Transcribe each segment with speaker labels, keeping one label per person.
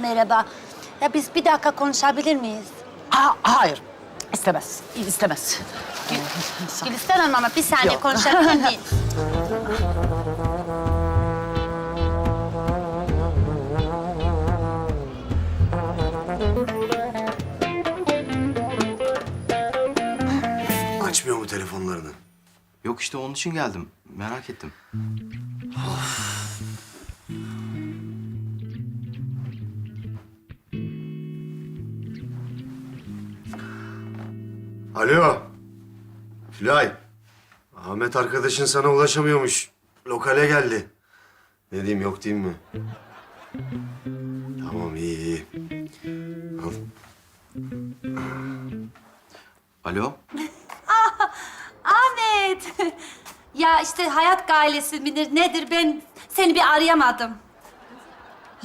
Speaker 1: Merhaba. Ya biz bir dakika konuşabilir miyiz?
Speaker 2: Ha, hayır. İstemez. İstemez.
Speaker 1: Gülistan Hanım ama bir saniye
Speaker 2: Yok.
Speaker 1: konuşabilir miyiz?
Speaker 3: Açmıyor mu telefonlarını?
Speaker 4: Yok işte onun için geldim. Merak ettim.
Speaker 3: Alo. Tülay. Ahmet arkadaşın sana ulaşamıyormuş. Lokale geldi. Ne diyeyim yok diyeyim mi? Tamam iyi iyi. Al.
Speaker 4: Alo?
Speaker 1: Ahmet. ya işte hayat gailesi midir nedir ben seni bir arayamadım.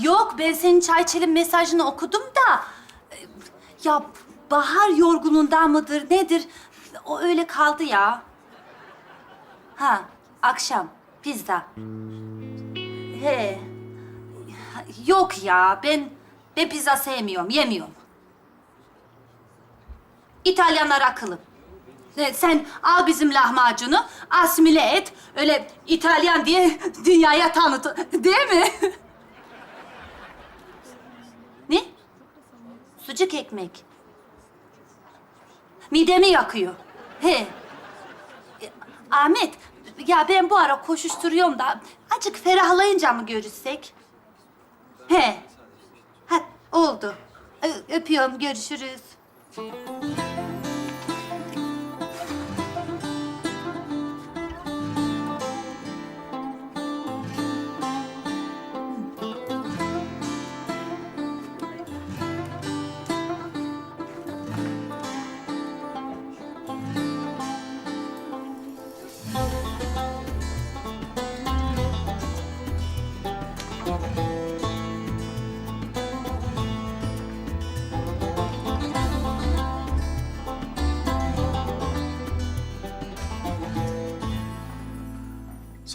Speaker 1: Yok ben senin çay içelim mesajını okudum da... Ya bahar yorgunluğundan mıdır nedir? O öyle kaldı ya. Ha akşam pizza. He. Yok ya ben ben pizza sevmiyorum yemiyorum. İtalyanlar akıllı. Sen al bizim lahmacunu, asimile et. Öyle İtalyan diye dünyaya tanıt. Değil mi? ne? Sucuk ekmek. Midemi yakıyor. He. E, Ahmet, ya ben bu ara koşuşturuyorum da acık ferahlayınca mı görüşsek? He. Ha, oldu. Öpüyorum, görüşürüz.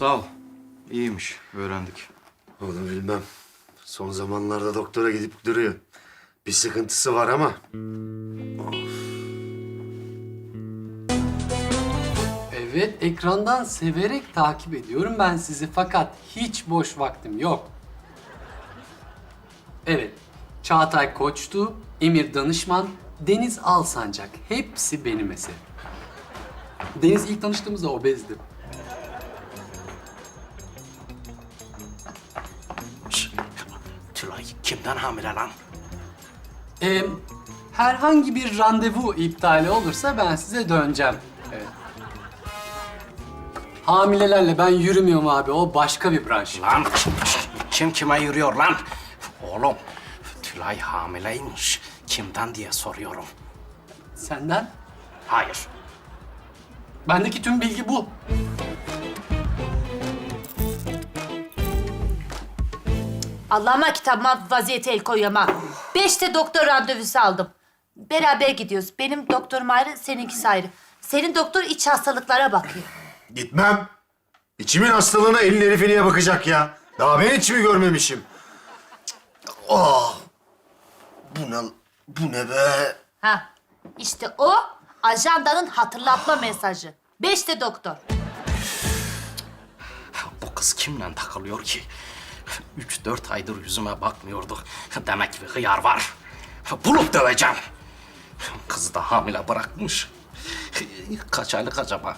Speaker 4: Sağ ol. İyiymiş. Öğrendik.
Speaker 3: Onu bilmem. Son zamanlarda doktora gidip duruyor. Bir sıkıntısı var ama.
Speaker 5: Evet, ekrandan severek takip ediyorum ben sizi fakat hiç boş vaktim yok. Evet, Çağatay Koçtu, Emir Danışman, Deniz Alsancak hepsi benim eserim. Deniz ilk tanıştığımızda obezdi.
Speaker 6: Kimden hamile lan?
Speaker 5: Ee, herhangi bir randevu iptali olursa ben size döneceğim. Evet. Hamilelerle ben yürümüyorum abi, o başka bir branş.
Speaker 6: Lan kim kime yürüyor lan? Oğlum Tülay hamileymiş. Kimden diye soruyorum.
Speaker 5: Senden?
Speaker 6: Hayır.
Speaker 5: Bendeki tüm bilgi bu.
Speaker 1: Allah'ıma kitabıma vaziyete el koyuyorum ha. Beşte doktor randevusu aldım. Beraber gidiyoruz. Benim doktorum ayrı, seninkisi ayrı. Senin doktor iç hastalıklara bakıyor.
Speaker 3: Gitmem. İçimin hastalığına elin herifi niye bakacak ya? Daha ben içimi görmemişim. Oh. Bu ne, bu ne be?
Speaker 1: Ha, işte o ajandanın hatırlatma mesajı. Beşte doktor.
Speaker 6: Bu kız kimle takılıyor ki? Üç dört aydır yüzüme bakmıyordu. Demek bir hıyar var. Bulup döveceğim. Kızı da hamile bırakmış. Kaç aylık acaba?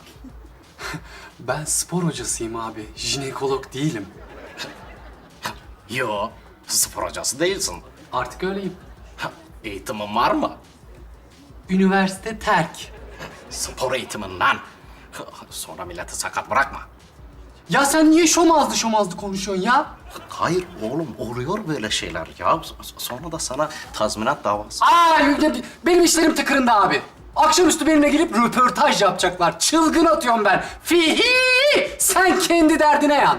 Speaker 5: Ben spor hocasıyım abi. Jinekolog değilim.
Speaker 6: Yo, spor hocası değilsin.
Speaker 5: Artık öyleyim.
Speaker 6: Eğitimin var mı?
Speaker 5: Üniversite terk.
Speaker 6: Spor eğitiminden. Sonra milleti sakat bırakma.
Speaker 5: Ya sen niye şomazlı şomazlı konuşuyorsun ya?
Speaker 6: Hayır oğlum oluyor böyle şeyler ya. Sonra da sana tazminat davası.
Speaker 5: Aa, benim işlerim tıkırında abi. Akşamüstü benimle gelip röportaj yapacaklar. Çılgın atıyorum ben. Fihi! Sen kendi derdine yan.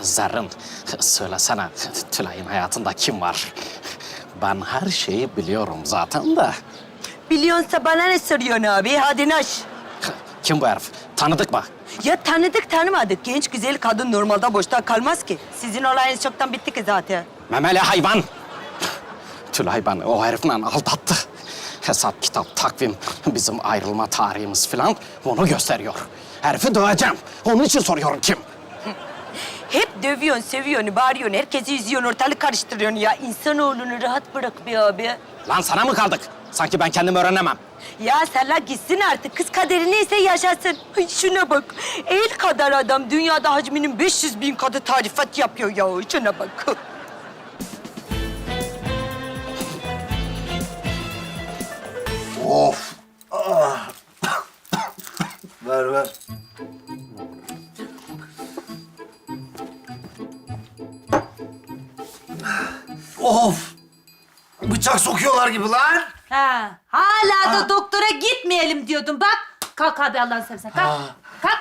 Speaker 6: Zerrin, söylesene Tülay'ın hayatında kim var? Ben her şeyi biliyorum zaten de.
Speaker 2: Biliyorsa bana ne soruyorsun abi? Hadi naş.
Speaker 6: Kim bu herif? Tanıdık mı?
Speaker 7: Ya tanıdık tanımadık. Genç güzel kadın normalde boşta kalmaz ki. Sizin olayınız çoktan bitti ki zaten.
Speaker 6: Memeli hayvan. Tülay beni o herifle aldattı. Hesap, kitap, takvim, bizim ayrılma tarihimiz falan bunu gösteriyor. Herifi döveceğim. Onun için soruyorum kim?
Speaker 7: Hep dövüyorsun, seviyorsun, bağırıyorsun, herkesi üzüyorsun, ortalık karıştırıyorsun ya. İnsanoğlunu rahat bırak be abi.
Speaker 6: Lan sana mı kaldık? Sanki ben kendim öğrenemem.
Speaker 7: Ya Salla gitsin artık. Kız kaderi neyse yaşasın. Ay şuna bak. El kadar adam dünyada hacminin 500 bin katı tarifat yapıyor ya. Şuna bak.
Speaker 3: Of. Ah. ver ver. Of. Bıçak sokuyorlar gibi lan.
Speaker 1: Ha, hala da doktora gitmeyelim diyordun bak. Kalk abi Allah'ını seversen kalk. Kalk.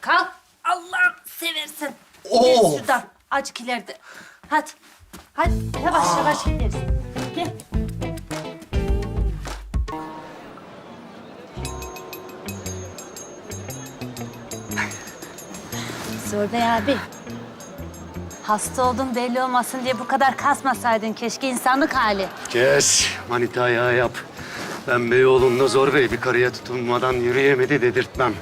Speaker 1: Kalk. Allah seversen. Gel şuradan. Acık ileride. Hadi. Hadi yavaş yavaş gideriz. Gel. Zor Bey abi. Hasta oldun belli olmasın diye bu kadar kasmasaydın keşke insanlık hali.
Speaker 8: Kes, manita ayağı yap. Ben Beyoğlu'nda zor bey bir karıya tutunmadan yürüyemedi dedirtmem.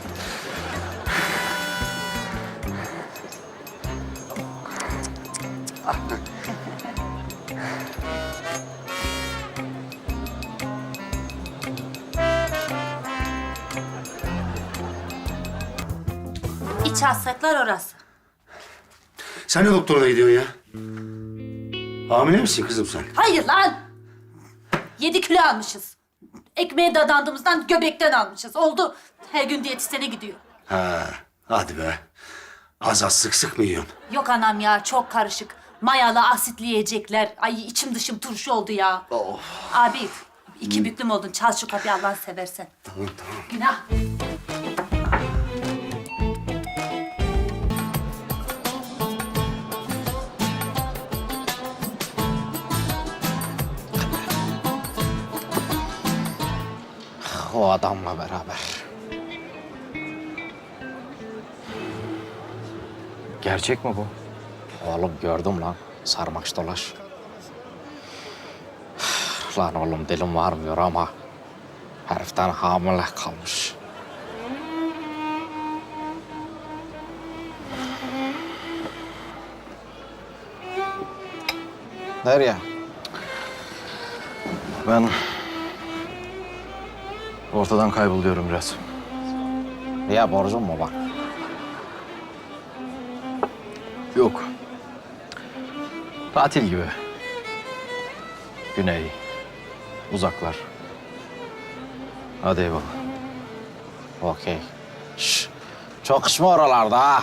Speaker 1: İç hastalıklar orası.
Speaker 3: Sen ne doktoruna gidiyorsun ya? Hamile misin kızım sen?
Speaker 1: Hayır lan. Yedi kilo almışız. Ekmeğe dadandığımızdan göbekten almışız. Oldu. Her gün diyetisyene gidiyor.
Speaker 3: Ha, hadi be. Az az sık sık mı yiyorsun?
Speaker 1: Yok anam ya çok karışık. Mayalı asitli yiyecekler. Ay içim dışım turşu oldu ya. Abi iki büklüm oldun. Çal şu kapıyı Allah'ını seversen.
Speaker 3: Tamam tamam.
Speaker 1: Günah.
Speaker 6: O adamla beraber.
Speaker 4: Gerçek mi bu?
Speaker 6: Oğlum gördüm lan. Sarmaş dolaş. Lan oğlum dilim varmıyor ama heriften hamile kalmış. Nereye?
Speaker 4: Ben ortadan kayboluyorum biraz.
Speaker 6: Niye borcum mu var?
Speaker 4: Yok. Tatil gibi. Güney, uzaklar. Hadi eyvallah.
Speaker 6: Okey. Şş, çok mi oralarda ha?